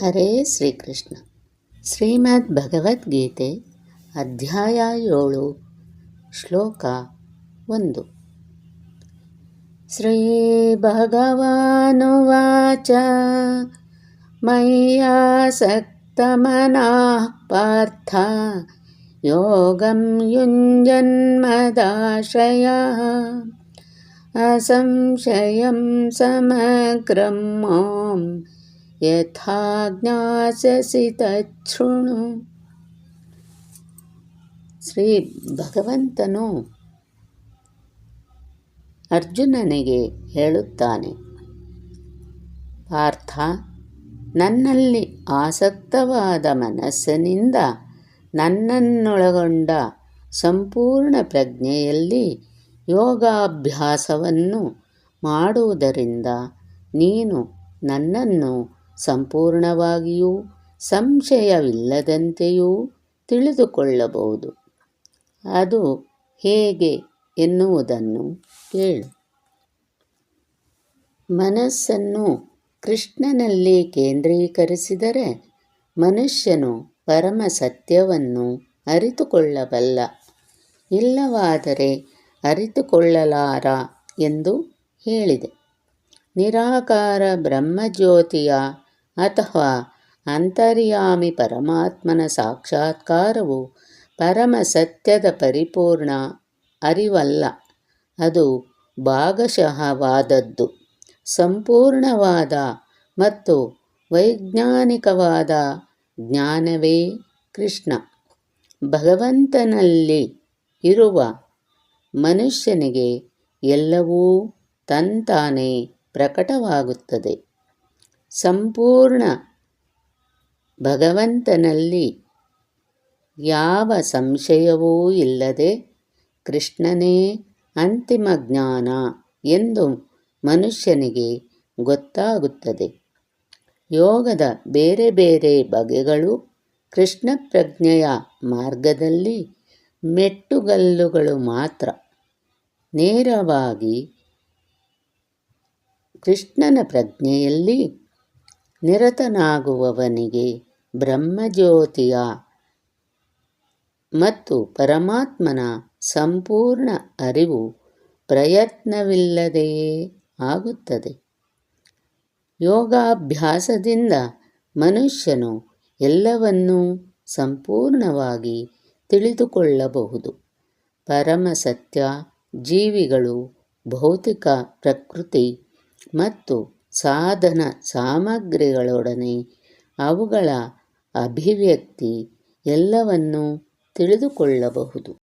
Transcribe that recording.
हरे श्रीकृष्ण। श्रीमद्भगवद्गीते अध्यायाळु श्लोक वदन्तु श्रीभगवानुवाच मय्यासक्तमनाः पार्थ योगं युञ्जन्मदाशयः। असंशयं समग्रं समक्रमो ಯಥಾ ತೃಣು ಶ್ರೀ ಭಗವಂತನು ಅರ್ಜುನನಿಗೆ ಹೇಳುತ್ತಾನೆ, ಪಾರ್ಥ, ನನ್ನಲ್ಲಿ ಆಸಕ್ತವಾದ ಮನಸ್ಸಿನಿಂದ ನನ್ನನ್ನೊಳಗೊಂಡ ಸಂಪೂರ್ಣ ಪ್ರಜ್ಞೆಯಲ್ಲಿ ಯೋಗಾಭ್ಯಾಸವನ್ನು ಮಾಡುವುದರಿಂದ ನೀನು ನನ್ನನ್ನು ಸಂಪೂರ್ಣವಾಗಿಯೂ ಸಂಶಯವಿಲ್ಲದಂತೆಯೂ ತಿಳಿದುಕೊಳ್ಳಬಹುದು. ಅದು ಹೇಗೆ ಎನ್ನುವುದನ್ನು ಕೇಳು. ಮನಸ್ಸನ್ನು ಕೃಷ್ಣನಲ್ಲಿ ಕೇಂದ್ರೀಕರಿಸಿದರೆ ಮನುಷ್ಯನು ಪರಮ ಸತ್ಯವನ್ನು ಅರಿತುಕೊಳ್ಳಬಲ್ಲ. ಇಲ್ಲವಾದರೆ ಅರಿತುಕೊಳ್ಳಲಾರ ಎಂದು ಹೇಳಿದೆ. ನಿರಾಕಾರ ಬ್ರಹ್ಮಜ್ಯೋತಿಯ ಅಥವಾ ಅಂತರ್ಯಾಮಿ ಪರಮಾತ್ಮನ ಸಾಕ್ಷಾತ್ಕಾರವು ಪರಮ ಸತ್ಯದ ಪರಿಪೂರ್ಣ ಅರಿವಲ್ಲ. ಅದು ಭಾಗಶಃವಾದದ್ದು ಸಂಪೂರ್ಣವಾದ ಮತ್ತು ವೈಜ್ಞಾನಿಕವಾದ ಜ್ಞಾನವೇ ಕೃಷ್ಣ. ಭಗವಂತನಲ್ಲಿ ಇರುವ ಮನುಷ್ಯನಿಗೆ ಎಲ್ಲವೂ ತಂತಾನೇ ಪ್ರಕಟವಾಗುತ್ತದೆ. ಸಂಪೂರ್ಣ ಭಗವಂತನಲ್ಲಿ ಯಾವ ಸಂಶಯವೂ ಇಲ್ಲದೆ ಕೃಷ್ಣನೇ ಅಂತಿಮ ಜ್ಞಾನ ಎಂದು ಮನುಷ್ಯನಿಗೆ ಗೊತ್ತಾಗುತ್ತದೆ. ಯೋಗದ ಬೇರೆ ಬೇರೆ ಬಗೆಗಳು ಕೃಷ್ಣ ಪ್ರಜ್ಞೆಯ ಮಾರ್ಗದಲ್ಲಿ ಮೆಟ್ಟುಗಲ್ಲುಗಳು ಮಾತ್ರ. ನೇರವಾಗಿ ಕೃಷ್ಣನ ಪ್ರಜ್ಞೆಯಲ್ಲಿ ನಿರತನಾಗುವವನಿಗೆ ಬ್ರಹ್ಮಜ್ಯೋತಿಯ ಮತ್ತು ಪರಮಾತ್ಮನ ಸಂಪೂರ್ಣ ಅರಿವು ಪ್ರಯತ್ನವಿಲ್ಲದೆಯೇ ಆಗುತ್ತದೆ. ಯೋಗಾಭ್ಯಾಸದಿಂದ ಮನುಷ್ಯನು ಎಲ್ಲವನ್ನೂ ಸಂಪೂರ್ಣವಾಗಿ ತಿಳಿದುಕೊಳ್ಳಬಹುದು. ಪರಮಸತ್ಯ ಜೀವಿಗಳು, ಭೌತಿಕ ಪ್ರಕೃತಿ ಮತ್ತು ಸಾಧನ ಸಾಮಗ್ರಿಗಳೊಡನೆ ಅವುಗಳ ಅಭಿವ್ಯಕ್ತಿ ಎಲ್ಲವನ್ನೂ ತಿಳಿದುಕೊಳ್ಳಬಹುದು.